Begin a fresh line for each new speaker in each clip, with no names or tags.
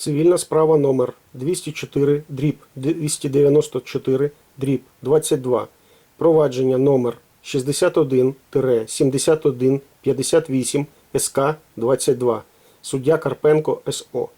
Цивільна справа номер 204 дріб 294 дріб 22. Провадження номер 61-7158 СК 22. Суддя Карпенко СО.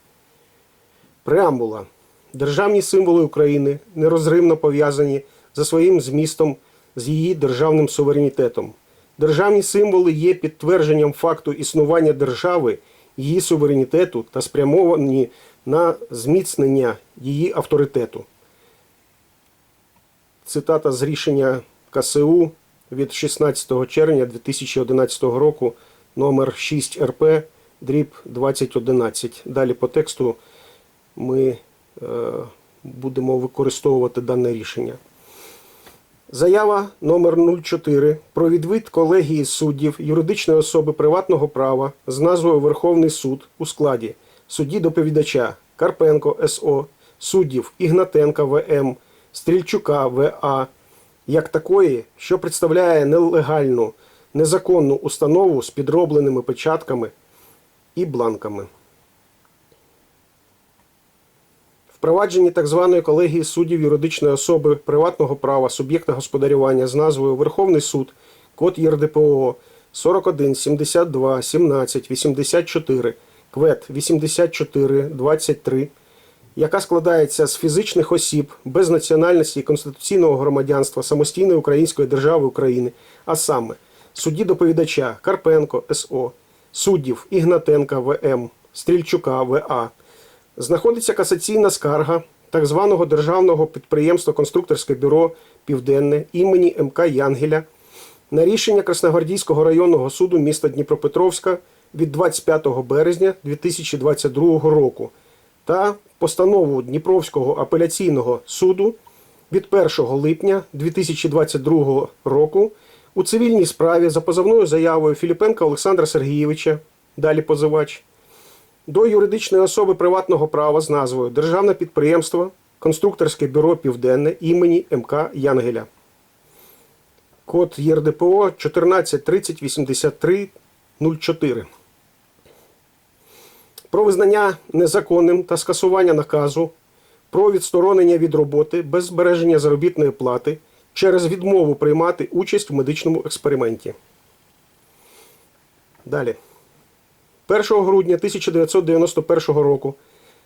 Преамбула. Державні символи України нерозривно пов'язані за своїм змістом з її державним суверенітетом. Державні символи є підтвердженням факту існування держави, її суверенітету та спрямовані на зміцнення її авторитету. Цитата з рішення КСУ від 16 червня 2011 року номер 6 РП дріб 2011. Далі по тексту ми е, будемо використовувати дане рішення. Заява номер 04 про відвід колегії суддів юридичної особи приватного права з назвою Верховний суд у складі судді доповідача Карпенко СО, суддів Ігнатенка ВМ, Стрільчука ВА, як такої, що представляє нелегальну, незаконну установу з підробленими печатками і бланками. Впровадженні так званої колегії суддів юридичної особи приватного права суб'єкта господарювання з назвою Верховний суд, код ЄРДПО 41 72 17 84, КВЕТ 84 23, яка складається з фізичних осіб без національності і конституційного громадянства самостійної Української держави України, а саме судді доповідача Карпенко СО, суддів Ігнатенка ВМ, Стрільчука ВА, знаходиться касаційна скарга так званого державного підприємства Конструкторське бюро Південне імені МК Янгеля на рішення Красногвардійського районного суду міста Дніпропетровська від 25 березня 2022 року та постанову Дніпровського апеляційного суду від 1 липня 2022 року у цивільній справі за позовною заявою Філіпенка Олександра Сергійовича, далі позивач, до юридичної особи приватного права з назвою Державне підприємство Конструкторське бюро Південне імені МК Янгеля. Код ЄРДПО 14308304. Про визнання незаконним та скасування наказу про відсторонення від роботи без збереження заробітної плати через відмову приймати участь в медичному експерименті. Далі. 1 грудня 1991 року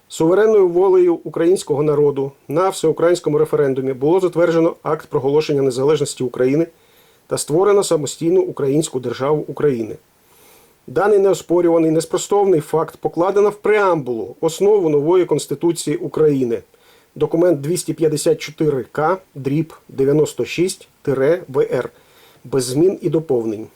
суверенною волею українського народу на всеукраїнському референдумі було затверджено акт проголошення незалежності України та створено самостійну українську державу України. Даний неоспорюваний неспростовний факт покладено в преамбулу основу нової Конституції України. Документ 254К, дріб 96-ВР, без змін і доповнень.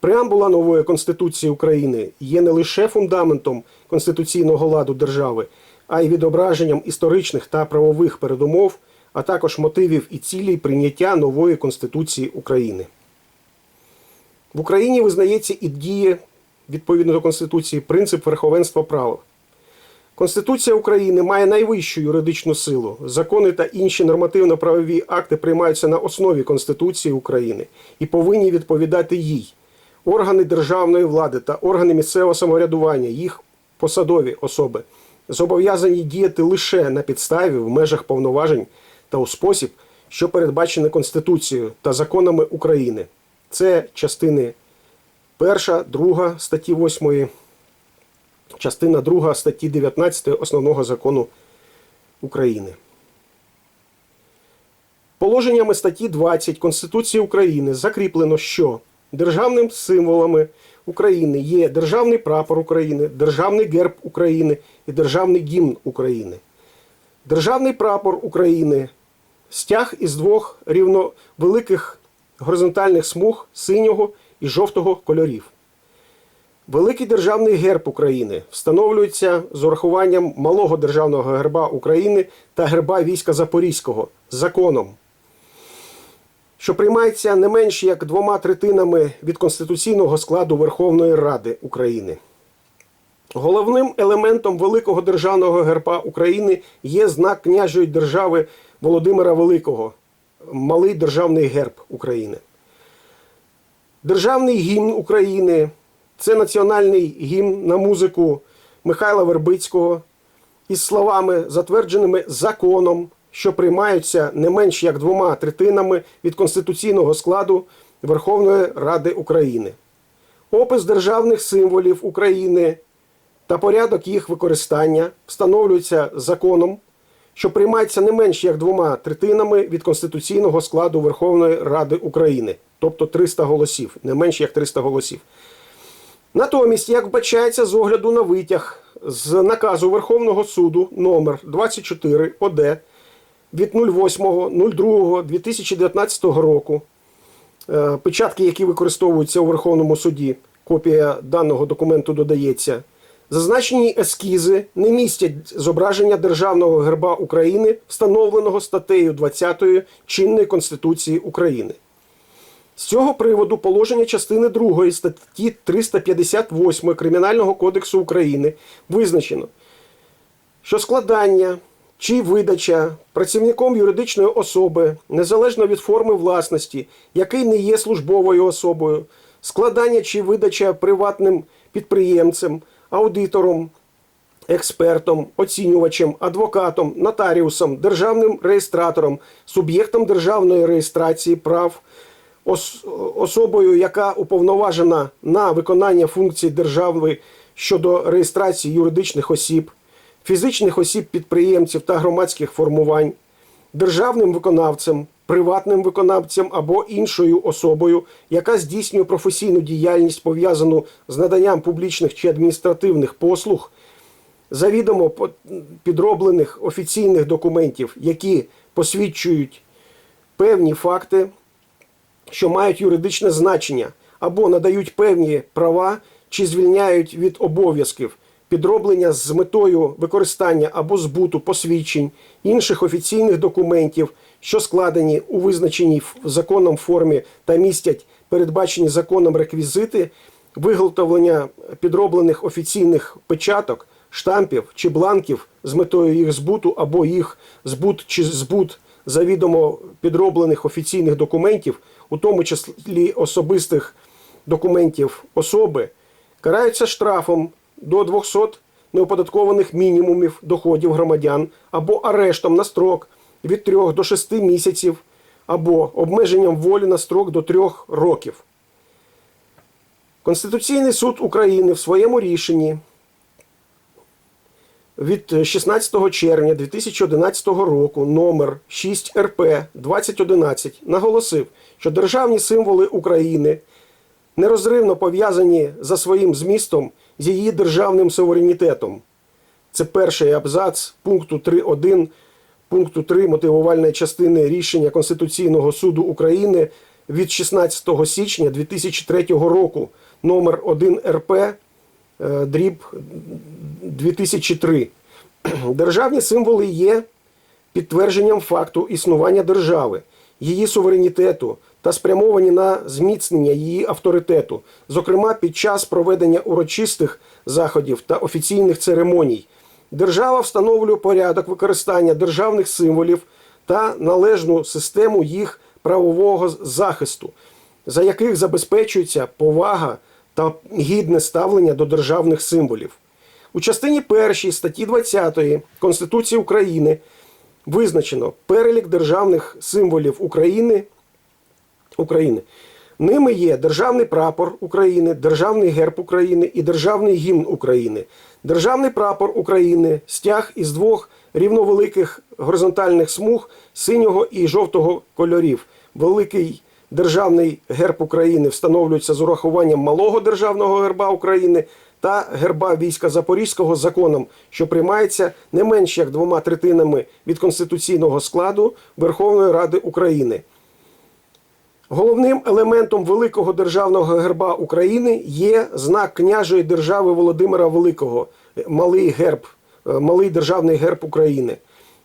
Преамбула нової Конституції України є не лише фундаментом конституційного ладу держави, а й відображенням історичних та правових передумов, а також мотивів і цілей прийняття нової Конституції України. В Україні визнається і діє відповідно до Конституції принцип верховенства права. Конституція України має найвищу юридичну силу. Закони та інші нормативно-правові акти приймаються на основі Конституції України і повинні відповідати їй. Органи державної влади та органи місцевого самоврядування, їх посадові особи, зобов'язані діяти лише на підставі в межах повноважень та у спосіб, що передбачені Конституцією та законами України. Це частини 1, 2 статті 8, частина 2 статті 19 Основного закону України. Положеннями статті 20 Конституції України закріплено, що державним символами України є державний прапор України, державний герб України і державний гімн України. Державний прапор України стяг із двох рівновеликих горизонтальних смуг синього і жовтого кольорів. Великий державний герб України встановлюється з урахуванням малого державного герба України та герба війська Запорізького законом, що приймається не менш як двома третинами від конституційного складу Верховної Ради України. Головним елементом великого державного герба України є знак княжої держави Володимира Великого, малий державний герб України. Державний гімн України це національний гімн на музику Михайла Вербицького із словами, затвердженими законом, що приймаються не менш як двома третинами від конституційного складу Верховної Ради України. Опис державних символів України та порядок їх використання встановлюється законом, що приймається не менш як двома третинами від конституційного складу Верховної Ради України, тобто 300 голосів, не менш як 300 голосів. Натомість, як вбачається з огляду на витяг з наказу Верховного суду номер 24 ОД від 08.02.2019 року, е, печатки, які використовуються у Верховному суді, копія даного документу додається. Зазначені ескізи не містять зображення Державного герба України, встановленого статтею 20 чинної Конституції України. З цього приводу положення частини 2 статті 358 Кримінального кодексу України визначено, що складання чи видача працівником юридичної особи, незалежно від форми власності, який не є службовою особою, складання чи видача приватним підприємцем, аудитором, експертом, оцінювачем, адвокатом, нотаріусом, державним реєстратором, суб'єктом державної реєстрації прав, ос- особою, яка уповноважена на виконання функцій держави щодо реєстрації юридичних осіб, фізичних осіб підприємців та громадських формувань, державним виконавцем, приватним виконавцем або іншою особою, яка здійснює професійну діяльність, пов'язану з наданням публічних чи адміністративних послуг, завідомо підроблених офіційних документів, які посвідчують певні факти, що мають юридичне значення, або надають певні права чи звільняють від обов'язків підроблення з метою використання або збуту посвідчень інших офіційних документів, що складені у визначеній законом формі та містять передбачені законом реквізити, виготовлення підроблених офіційних печаток, штампів чи бланків з метою їх збуту або їх збут чи збут завідомо підроблених офіційних документів, у тому числі особистих документів особи, караються штрафом до 200 неоподаткованих мінімумів доходів громадян або арештом на строк від 3 до 6 місяців або обмеженням волі на строк до 3 років. Конституційний суд України в своєму рішенні від 16 червня 2011 року номер 6 РП 2011 наголосив, що державні символи України нерозривно пов'язані за своїм змістом з її державним суверенітетом. Це перший абзац пункту 3.1 пункту 3 мотивувальної частини рішення Конституційного суду України від 16 січня 2003 року номер 1 РП е, дріб 2003. Державні символи є підтвердженням факту існування держави, її суверенітету та спрямовані на зміцнення її авторитету, зокрема під час проведення урочистих заходів та офіційних церемоній. Держава встановлює порядок використання державних символів та належну систему їх правового захисту, за яких забезпечується повага та гідне ставлення до державних символів. У частині першій статті 20 Конституції України визначено перелік державних символів України. України. Ними є Державний прапор України, Державний герб України і Державний гімн України. Державний прапор України стяг із двох рівновеликих горизонтальних смуг синього і жовтого кольорів. Великий державний герб України встановлюється з урахуванням малого державного герба України та герба війська Запорізького законом, що приймається не менш як двома третинами від конституційного складу Верховної Ради України. Головним елементом великого державного герба України є знак княжої держави Володимира Великого, малий герб, е, малий державний герб України.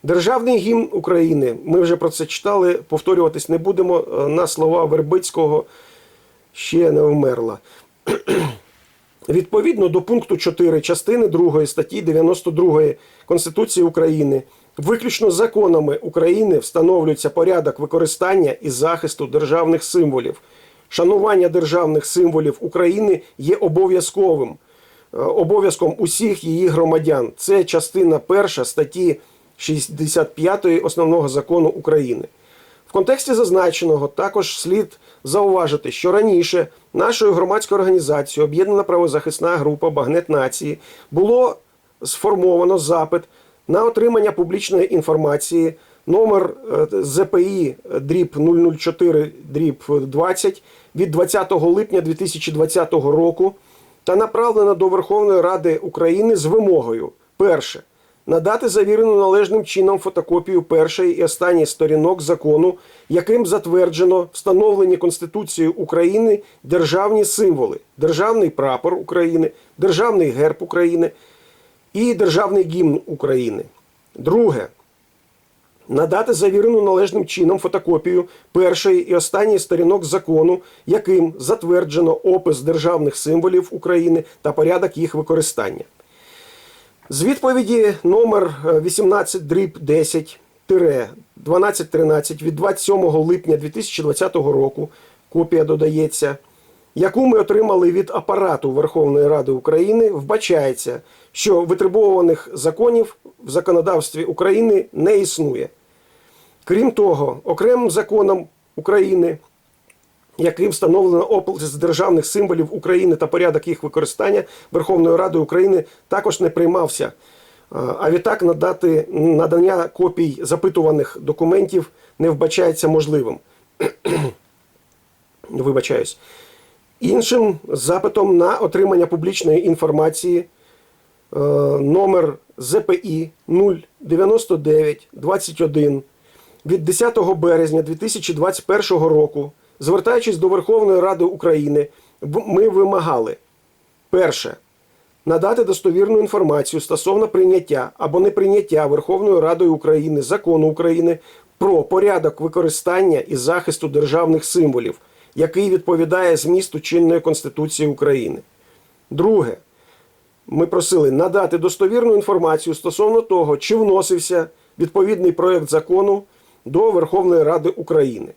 Державний гімн України. Ми вже про це читали, повторюватись не будемо. е, На слова Вербицького ще не вмерла. Відповідно до пункту 4 частини 2 статті 92 Конституції України, виключно законами України встановлюється порядок використання і захисту державних символів. Шанування державних символів України є обов'язковим. е, обов'язком усіх її громадян. Це частина перша статті 65 Основного закону України. В контексті зазначеного також слід зауважити, що раніше нашою громадською організацією Об'єднана правозахисна група Багнет Нації було сформовано запит на отримання публічної інформації номер е, ЗПІ дріб 004 дріб 20 від 20 липня 2020 року та направлено до Верховної Ради України з вимогою перше надати завірену належним чином фотокопію першої і останньої сторінок закону, яким затверджено встановлені Конституцією України державні символи: Державний прапор України, Державний герб України і Державний гімн України. Друге. Надати завірену належним чином фотокопію першої і останньої сторінок закону, яким затверджено опис державних символів України та порядок їх використання. З відповіді номер е, 18 дріб 10 1213 від 27 липня 2020 року копія додається, яку ми отримали від апарату Верховної Ради України, вбачається, що витребуваних законів в законодавстві України не існує. Крім того, окремим законом України яким встановлено опис державних символів України та порядок їх використання Верховною Радою України також не приймався. А відтак надати надання копій запитуваних документів не вбачається можливим. Вибачаюсь. Іншим запитом на отримання публічної інформації е, номер ЗПІ 099 21 від 10 березня 2021 року, звертаючись до Верховної Ради України, ми вимагали перше. Надати достовірну інформацію стосовно прийняття або неприйняття Верховною Радою України закону України про порядок використання і захисту державних символів, який відповідає змісту чинної Конституції України. Друге, ми просили надати достовірну інформацію стосовно того, чи вносився відповідний проект закону до Верховної Ради України.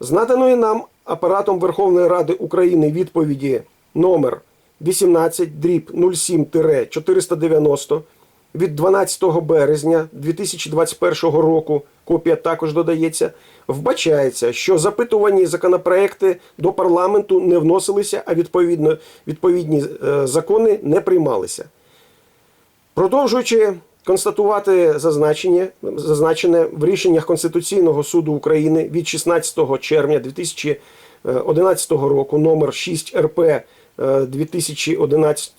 З наданої нам апаратом Верховної Ради України відповіді номер 18 дріб 07-490 від 12 березня 2021 року, копія також додається, вбачається, що запитувані законопроекти до парламенту не вносилися, а відповідно відповідні е, закони не приймалися. Продовжуючи констатувати зазначення, зазначене в рішеннях Конституційного суду України від 16 червня 2011 року, номер 6 РП е, 2011,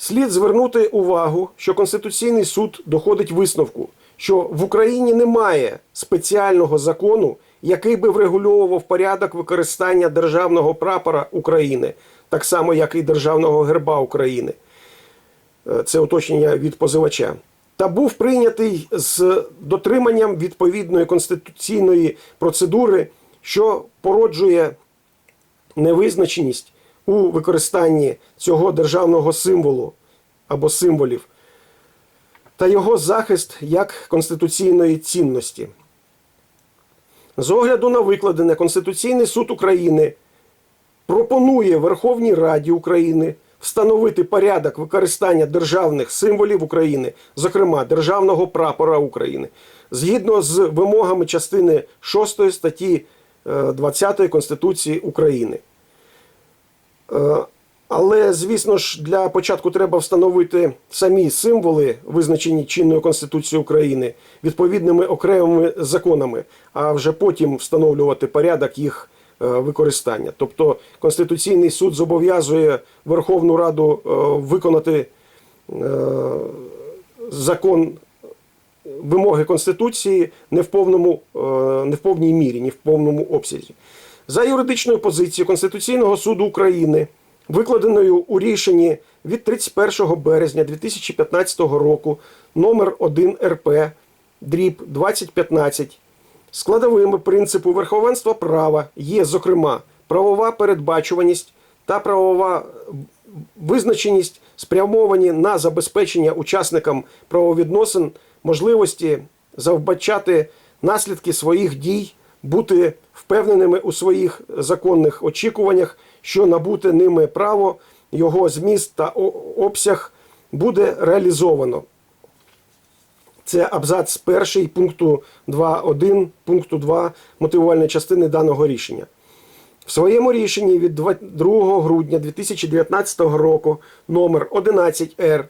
слід звернути увагу, що Конституційний суд доходить висновку, що в Україні немає спеціального закону, який би врегульовував порядок використання державного прапора України, так само як і державного герба України. Е, це уточнення від позивача, та був прийнятий з дотриманням відповідної конституційної процедури, що породжує невизначеність у використанні цього державного символу або символів та його захист як конституційної цінності. З огляду на викладене Конституційний суд України пропонує Верховній Раді України встановити порядок використання державних символів України, зокрема державного прапора України, згідно з вимогами частини 6 статті е, 20 Конституції України. Е, Але, звісно ж, для початку треба встановити самі символи, визначені чинною Конституцією України, відповідними окремими законами, а вже потім встановлювати порядок їх е, використання. Тобто Конституційний суд зобов'язує Верховну Раду е, виконати закон вимоги Конституції не в повному, не в повній мірі, не в повному обсязі. За юридичною позицією Конституційного суду України, викладеною у рішенні від 31 березня 2015 року номер 1 РП дріб 2015, складовими принципу верховенства права є, зокрема, правова передбачуваність та правова визначеність спрямовані на забезпечення учасникам правовідносин можливості завбачати наслідки своїх дій, бути впевненими у своїх законних очікуваннях, що набуте ними право його зміст та обсяг буде реалізовано. Це абзац перший пункту 2.1 пункту 2 мотивувальної частини даного рішення. В своєму рішенні від 2 грудня 2019 року номер 11Р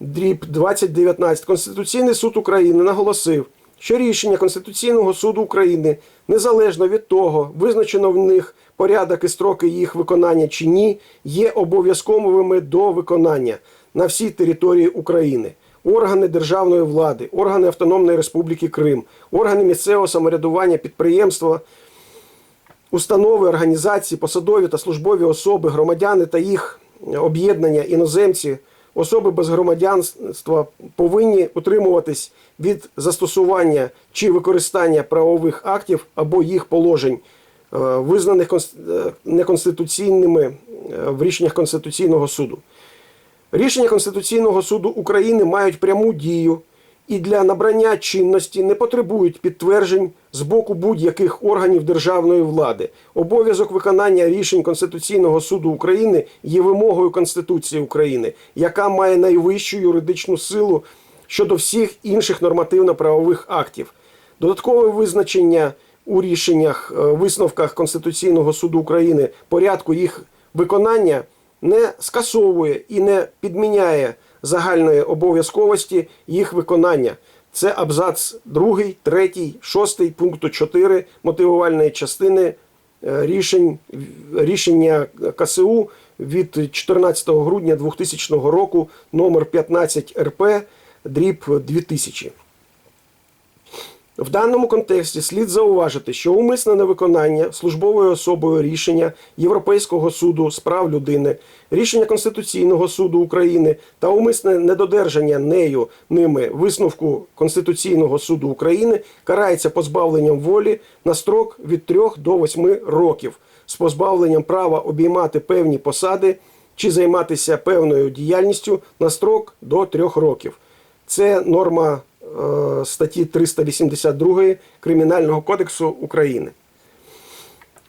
дріб 2019 Конституційний суд України наголосив, що рішення Конституційного суду України незалежно від того, визначено в них порядок і строки їх виконання чи ні, є обов'язковими до виконання на всій території України. Органи державної влади, органи Автономної Республіки Крим, органи місцевого самоврядування, підприємства, установи, організації, посадові та службові особи, громадяни та їх об'єднання, іноземці, особи без громадянства повинні утримуватись від застосування чи використання правових актів або їх положень, е, визнаних е, неконституційними е, в рішеннях Конституційного суду. Рішення Конституційного суду України мають пряму дію і для набрання чинності не потребують підтверджень з боку будь-яких органів державної влади. Обов'язок виконання рішень Конституційного суду України є вимогою Конституції України, яка має найвищу юридичну силу щодо всіх інших нормативно-правових актів. Додаткове визначення у рішеннях, е, висновках Конституційного суду України порядку їх виконання не скасовує і не підміняє загальної обов'язковості їх виконання. Це абзац 2, 3, 6 пункту 4 мотивувальної частини е, рішень, рішення КСУ від 14 грудня 2000 року номер 15 РП дріб 2000. В даному контексті слід зауважити, що умисне невиконання службовою особою рішення Європейського суду з прав людини, рішення Конституційного суду України та умисне недодержання нею ними висновку Конституційного суду України карається позбавленням волі на строк від 3 до 8 років з позбавленням права обіймати певні посади чи займатися певною діяльністю на строк до 3 років. Це норма статті 382 Кримінального кодексу України.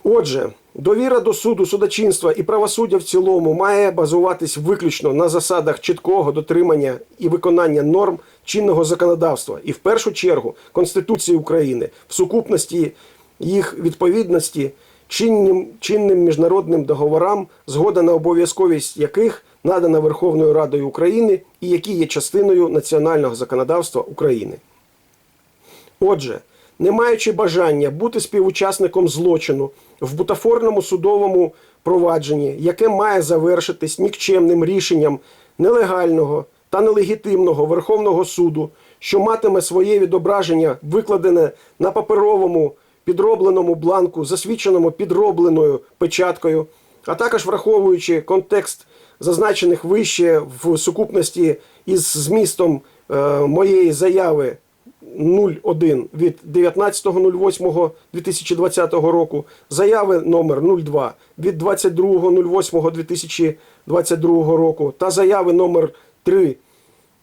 Отже, довіра до суду, судочинства і правосуддя в цілому має базуватись виключно на засадах чіткого дотримання і виконання норм чинного законодавства, і в першу чергу Конституції України в сукупності їх відповідності чинним, чинним міжнародним договорам, згода на обов'язковість яких надана Верховною Радою України і які є частиною національного законодавства України. Отже, не маючи бажання бути співучасником злочину в бутафорному судовому провадженні, яке має завершитись нікчемним рішенням нелегального та нелегітимного Верховного суду, що матиме своє відображення, викладене на паперовому підробленому бланку, засвідченому підробленою печаткою, а також враховуючи контекст зазначених вище в сукупності із змістом е, моєї заяви 01 від 19.08.2020 року, заяви номер 02 від 22.08.2022 року та заяви номер 3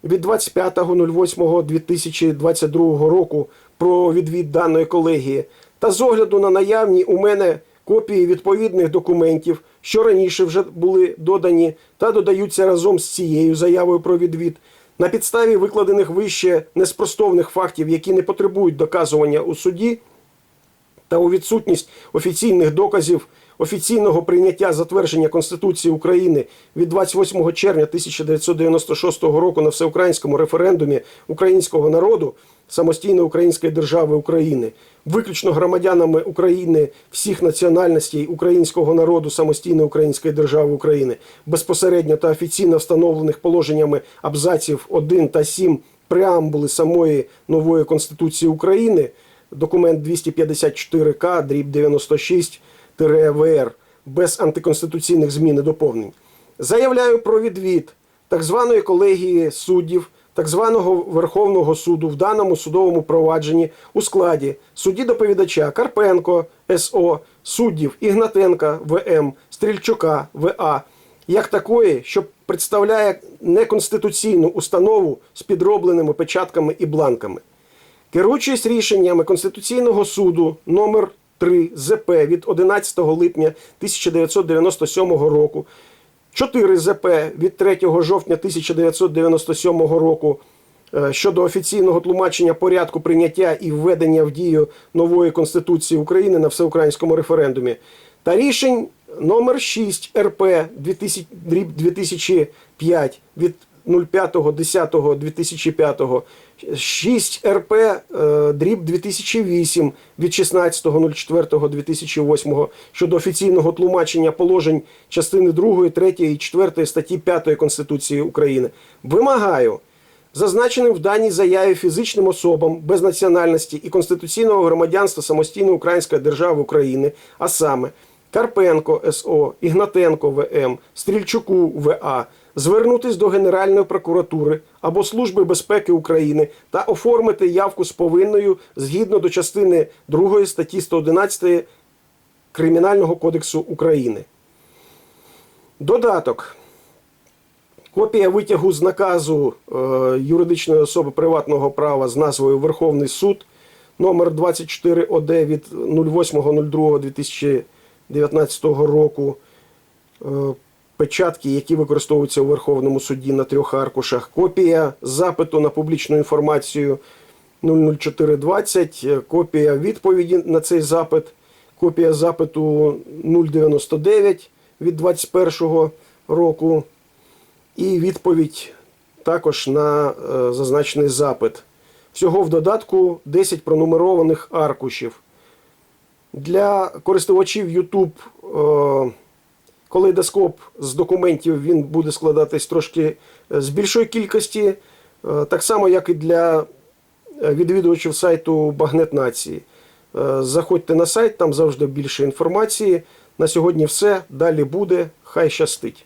від 25.08.2022 року про відвід даної колегії. Та з огляду на наявні у мене копії відповідних документів, що раніше вже були додані та додаються разом з цією заявою про відвід, на підставі викладених вище неспростовних фактів, які не потребують доказування у суді, та у відсутність офіційних доказів офіційного прийняття затвердження Конституції України від 28 червня 1996 року на всеукраїнському референдумі українського народу самостійної української держави України, виключно громадянами України всіх національностей українського народу самостійної української держави України, безпосередньо та офіційно встановлених положеннями абзаців 1 та 7 преамбули самої нової Конституції України документ 254К, дріб 96 ВР без антиконституційних змін і доповнень. Заявляю про відвід так званої колегії суддів, так званого Верховного суду в даному судовому провадженні у складі судді доповідача Карпенко СО, суддів Ігнатенка ВМ, Стрільчука ВА, як такої, що представляє неконституційну установу з підробленими печатками і бланками. Керуючись рішеннями Конституційного суду номер 3 ЗП від 11 липня 1997 року, 4 ЗП від 3 жовтня 1997 року е, щодо офіційного тлумачення порядку прийняття і введення в дію нової Конституції України на всеукраїнському референдумі та рішень номер 6 РП 2005 від 05.10.2005, 6 РП е, дріб 2008 від 16.04.2008 щодо офіційного тлумачення положень частини 2, 3 і 4 статті 5 Конституції України. Вимагаю зазначеним в даній заяві фізичним особам без національності і конституційного громадянства самостійної Української держави України, а саме Карпенко СО, Ігнатенко ВМ, Стрільчуку ВА, звернутись до Генеральної прокуратури або Служби безпеки України та оформити явку з повинною згідно до частини 2 статті 111 Кримінального кодексу України. Додаток. Копія витягу з наказу е, юридичної особи приватного права з назвою Верховний суд номер 24 ОД від 08.02.2019 року. Е, печатки, які використовуються у Верховному суді на трьох аркушах. Копія запиту на публічну інформацію 00420, е, копія відповіді на цей запит, копія запиту 099 від 2021 року і відповідь також на е, зазначений запит. Всього в додатку 10 пронумерованих аркушів. Для користувачів YouTube е, калейдоскоп з документів він буде складатись трошки е, з більшої кількості, е, так само, як і для е, відвідувачів сайту Багнет Нації. Заходьте на сайт, там завжди більше інформації. На сьогодні все. Далі буде. Хай щастить.